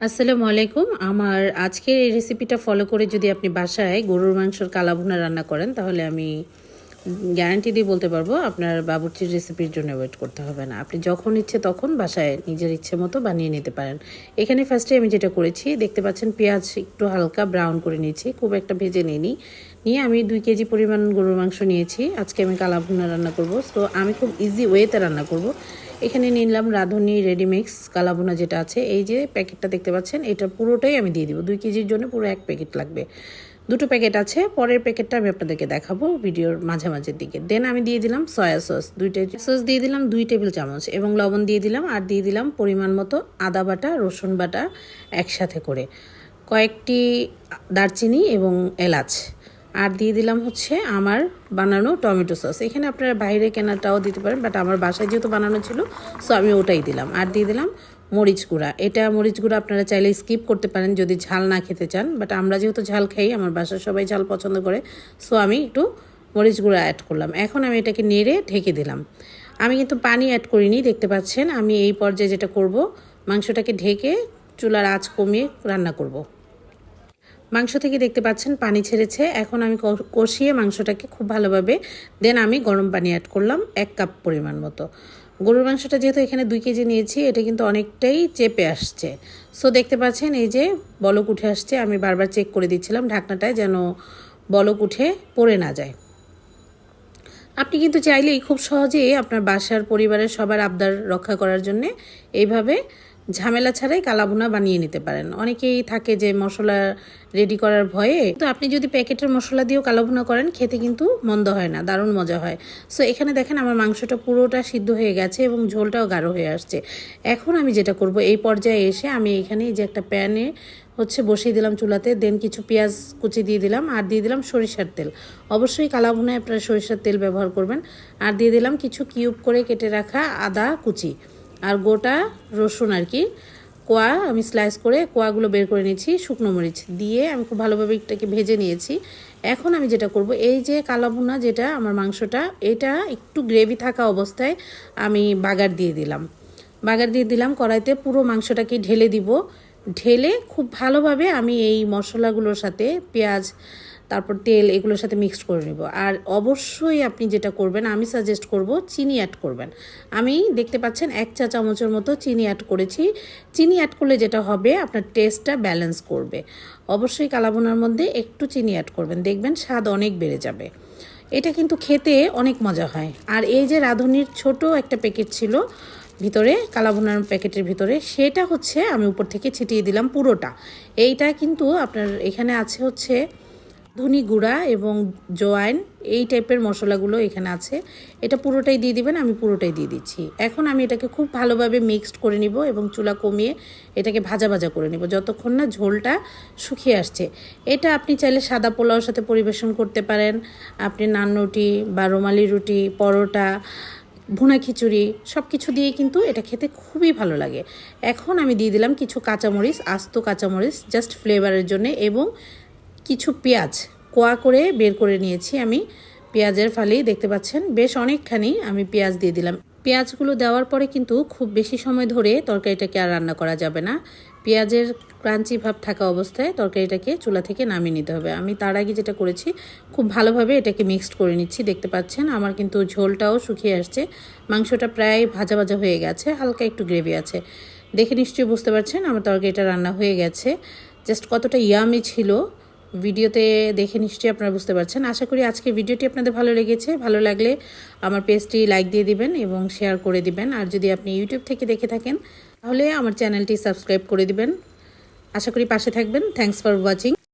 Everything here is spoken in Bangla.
আসসালামু আলাইকুম। আমার আজকের এই রেসিপিটা ফলো করে যদি আপনি বাসায় গরুর মাংসর কালাভুনা রান্না করেন, তাহলে আমি গ্যারান্টি দিয়ে বলতে পারব, আপনার বাবুর্চির রেসিপির জন্য ওয়েট করতে হবে না। আপনি যখন ইচ্ছে তখন বাসায় নিজের ইচ্ছে মতো বানিয়ে নিতে পারেন। এখানে ফার্স্টে আমি যেটা করেছি, দেখতে পাচ্ছেন পেঁয়াজ একটু হালকা ব্রাউন করে নিয়েছি, খুব একটা ভেজে নিইনি। নিয়ে আমি দুই কেজি পরিমাণ গরুর মাংস নিয়েছি। আজকে আমি কালাভুনা রান্না করব। সো আমি খুব ইজি ওয়েতে রান্না করব। এখানে নিলাম রাঁধুনি রেডিমিক্স কালাভুনা যেটা আছে। এই যে প্যাকেটটা দেখতে পাচ্ছেন, এটা পুরোটাই আমি দিয়ে দিব। দুই কেজির জন্য পুরো এক প্যাকেট লাগবে। দুটো প্যাকেট আছে, পরের প্যাকেটটা আমি আপনাদেরকে দেখাবো ভিডিওর মাঝামাঝির দিকে। দেন আমি দিয়ে দিলাম সয়া সস দুইটা সস দিয়ে দিলাম দুই টেবিল চামচ এবং লবণ দিয়ে দিলাম আর দিয়ে দিলাম পরিমাণ মতো আদা বাটা, রসুন বাটা একসাথে করে। কয়েকটি দারচিনি এবং এলাচ। আর দিয়ে দিলাম হচ্ছে আমার বানানো টমেটো সস। এখানে আপনারা বাইরে কেনাটাও দিতে পারেন বাট আমার বাসায় যেহেতু বানানো ছিল সো আমি ওটাই দিলাম। আর দিয়ে দিলাম মরিচ গুঁড়া। এটা মরিচ গুঁড়া আপনারা চাইলে স্কিপ করতে পারেন যদি ঝাল না খেতে চান বাট আমরা যেহেতু ঝাল খাই, আমার বাসায় সবাই ঝাল পছন্দ করে সো আমি একটু মরিচ গুঁড়া অ্যাড করলাম। এখন আমি এটাকে নেড়ে ঢেকে দিলাম। আমি কিন্তু পানি অ্যাড করিনি, দেখতে পাচ্ছেন। আমি এই পর্যায়ে যেটা করব, মাংসটাকে ঢেকে চুলার আঁচ কমিয়ে রান্না করব। মাংস থেকে দেখতে পাচ্ছেন পানি ছেড়েছে। এখন আমি কষিয়ে মাংসটাকে খুব ভালোভাবে, দেন আমি গরম পানি অ্যাড করলাম এক কাপ পরিমাণ মতো। গরুর মাংসটা যেহেতু এখানে দুই কেজি নিয়েছি, এটা কিন্তু অনেকটাই চেপে আসছে। সো দেখতে পাচ্ছেন এই যে বলক উঠে আসছে, আমি বারবার চেক করে দিচ্ছিলাম ঢাকনাটায় যেন বলক উঠে পড়ে না যায়। আপনি কিন্তু চাইলেই খুব সহজেই আপনার বাসার পরিবারের সবার আবদার রক্ষা করার জন্যে এইভাবে ঝামেলা ছাড়াই কালাভুনা বানিয়ে নিতে পারেন। অনেকেই থাকে যে মশলা রেডি করার ভয়ে। তো আপনি যদি প্যাকেটের মশলা দিয়েও কালাভুনা করেন, খেতে কিন্তু মন্দ হয় না, দারুণ মজা হয়। সো এখানে দেখেন আমার মাংসটা পুরোটা সিদ্ধ হয়ে গেছে এবং ঝোলটাও গাঢ় হয়ে আসছে। এখন আমি যেটা করব, এই পর্যায়ে এসে আমি এখানে যে একটা প্যানে হচ্ছে বসিয়ে দিলাম চুলাতে দেন কিছু পেঁয়াজ কুচি দিয়ে দিলাম, আর দিয়ে দিলাম সরিষার তেল। অবশ্যই কালাভুনায় আপনারা সরিষার তেল ব্যবহার করবেন। আর দিয়ে দিলাম কিছু কিউব করে কেটে রাখা আদা কুচি। আর গোটা রসুন আর কি। কোয়া, আমি স্লাইস করে কোয়াগুলো বের করে নিয়েছি, শুকনো মরিচ দিয়ে আমি খুব ভালোভাবে এটাকে ভেজে নিয়েছি। এখন আমি যেটা করব, এই যে কালাভুনা যেটা, আমার মাংসটা, এটা একটু গ্রেভি থাকা অবস্থায় আমি বাগার দিয়ে দিলাম। বাগার দিয়ে দিলাম, কড়াইতে পুরো মাংসটাকে ঢেলে দিব। ঢেলে খুব ভালোভাবে আমি এই মশলাগুলোর সাথে পেঁয়াজ, তারপর তেল এগুলোর সাথে মিক্সড করে নেব। আর অবশ্যই আপনি যেটা করবেন, আমি সাজেস্ট করব চিনি অ্যাড করবেন। আমি দেখতে পাচ্ছেন এক চা চামচের মতো চিনি অ্যাড করেছি। চিনি অ্যাড করলে যেটা হবে, আপনার টেস্টটা ব্যালেন্স করবে। অবশ্যই কালাবোনার মধ্যে একটু চিনি অ্যাড করবেন। দেখবেন স্বাদ অনেক বেড়ে যাবে। এটা কিন্তু খেতে অনেক মজা হয়। আর এই যে রাঁধুনির ছোট একটা প্যাকেট ছিল ভিতরে কালাভুনার প্যাকেটের ভিতরে, সেটা হচ্ছে আমি উপর থেকে ছিটিয়ে দিলাম পুরোটা। এইটা কিন্তু আপনার এখানে আছে হচ্ছে ধনি গুঁড়া এবং জোয়াইন, এই টাইপের মশলাগুলো এখানে আছে। এটা পুরোটাই দিয়ে দিবেন, আমি পুরোটাই দিয়ে দিচ্ছি। এখন আমি এটাকে খুব ভালোভাবে মিক্সড করে নিব এবং চুলা কমিয়ে এটাকে ভাজা ভাজা করে নিব, যতক্ষণ না ঝোলটা শুকিয়ে আসছে। এটা আপনি চাইলে সাদা পোলাওর সাথে পরিবেশন করতে পারেন। আপনি নান রুটি বা রুমালি রুটি, পরোটা ভুনা খিচুড়ি সব কিছু দিয়ে কিন্তু এটা খেতে খুবই ভালো লাগে। এখন আমি দিয়ে দিলাম কিছু কাঁচামরিচ, আস্ত কাঁচামরিচ জাস্ট ফ্লেভারের জন্যে এবং কিছু পেঁয়াজ। কোয়া করে বের করে নিয়েছি আমি। পেঁয়াজের ফালেই দেখতে পাচ্ছেন, বেশ অনেকখানি আমি পেঁয়াজ দিয়ে দিলাম। পেঁয়াজগুলো দেওয়ার পরে কিন্তু খুব বেশি সময় ধরে তরকারিটাকে আর রান্না করা যাবে না। পেঁয়াজের ক্রাঞ্চি ভাব থাকা অবস্থায় তরকারিটাকে চুলা থেকে নামিয়ে নিতে হবে। আমি তার আগে যেটা করেছি, খুব ভালোভাবে এটাকে মিক্সড করে নিচ্ছি, দেখতে পাচ্ছেন। আমার কিন্তু ঝোলটাও শুকিয়ে আসছে। মাংসটা প্রায় ভাজা ভাজা হয়ে গেছে, হালকা একটু গ্রেভি আছে। দেখে নিশ্চয়ই বুঝতে পারছেন আমার তরকারিটা রান্না হয়ে গেছে। জাস্ট কতটা ইয়ামি ছিল। ভিডিওতে দেখে নিশ্চয়ই আপনারা বুঝতে পারছেন। আশা করি আজকে ভিডিওটি আপনাদের ভালো লেগেছে। ভালো লাগলে আমার পেজটি লাইক দিয়ে দিবেন এবং শেয়ার করে দিবেন। আর যদি আপনি ইউটিউব থেকে দেখে থাকেন, তাহলে আমার চ্যানেলটি সাবস্ক্রাইব করে দিবেন। আশা করি পাশে থাকবেন। Thanks for watching